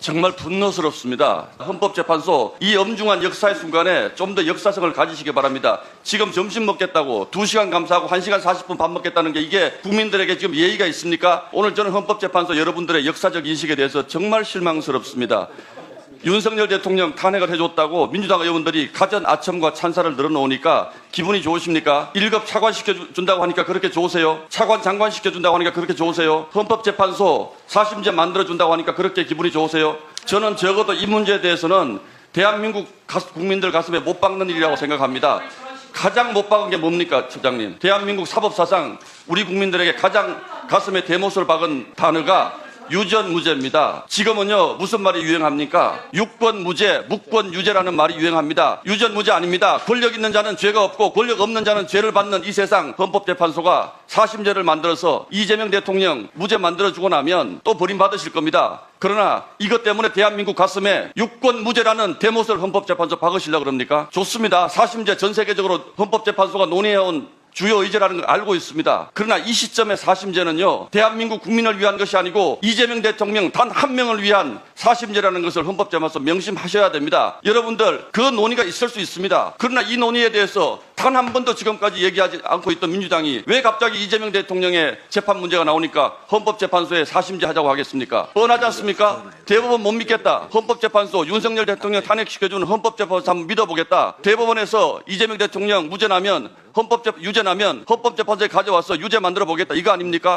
정말 분노스럽습니다. 헌법재판소 이 엄중한 역사의 순간에 좀 더 역사성을 가지시기 바랍니다. 지금 점심 먹겠다고 2시간 감사하고 1시간 40분 밥 먹겠다는 게 이게 국민들에게 지금 예의가 있습니까? 오늘 저는 헌법재판소 여러분들의 역사적 인식에 대해서 정말 실망스럽습니다. 윤석열 대통령 탄핵을 해줬다고 민주당 의원들이 가전 아첨과 찬사를 늘어놓으니까 기분이 좋으십니까? 1급 차관시켜준다고 하니까 그렇게 좋으세요? 차관 장관시켜준다고 하니까 그렇게 좋으세요? 헌법재판소 사심제 만들어준다고 하니까 그렇게 기분이 좋으세요? 저는 적어도 이 문제에 대해서는 대한민국 국민들 가슴에 못 박는 일이라고 생각합니다. 가장 못 박은 게 뭡니까, 처장님? 대한민국 사법사상 우리 국민들에게 가장 가슴에 대못을 박은 단어가 유전 무죄입니다. 지금은요 무슨 말이 유행합니까? 유권 무죄, 묵권 유죄라는 말이 유행합니다. 유전 무죄 아닙니다. 권력 있는 자는 죄가 없고 권력 없는 자는 죄를 받는 이 세상 헌법재판소가 사심죄를 만들어서 이재명 대통령 무죄 만들어주고 나면 또 버림받으실 겁니다. 그러나 이것 때문에 대한민국 가슴에 유권 무죄라는 대못을 헌법재판소 박으시려고 그럽니까? 좋습니다. 사심죄 전 세계적으로 헌법재판소가 논의해온 주요 의제라는 걸 알고 있습니다. 그러나 이 시점의 사심제는요, 대한민국 국민을 위한 것이 아니고 이재명 대통령 단 한 명을 위한 사심제라는 것을 헌법재판소 명심하셔야 됩니다. 여러분들 그 논의가 있을 수 있습니다. 그러나 이 논의에 대해서 단 한 번도 지금까지 얘기하지 않고 있던 민주당이 왜 갑자기 이재명 대통령의 재판 문제가 나오니까 헌법재판소에 사심제 하자고 하겠습니까? 뻔하지 않습니까? 대법원 못 믿겠다. 헌법재판소 윤석열 대통령 탄핵시켜주는 헌법재판소 한번 믿어보겠다. 대법원에서 이재명 대통령 무죄 나면 헌법재 유죄 나면 헌법재판소에 가져와서 유죄 만들어 보겠다. 이거 아닙니까?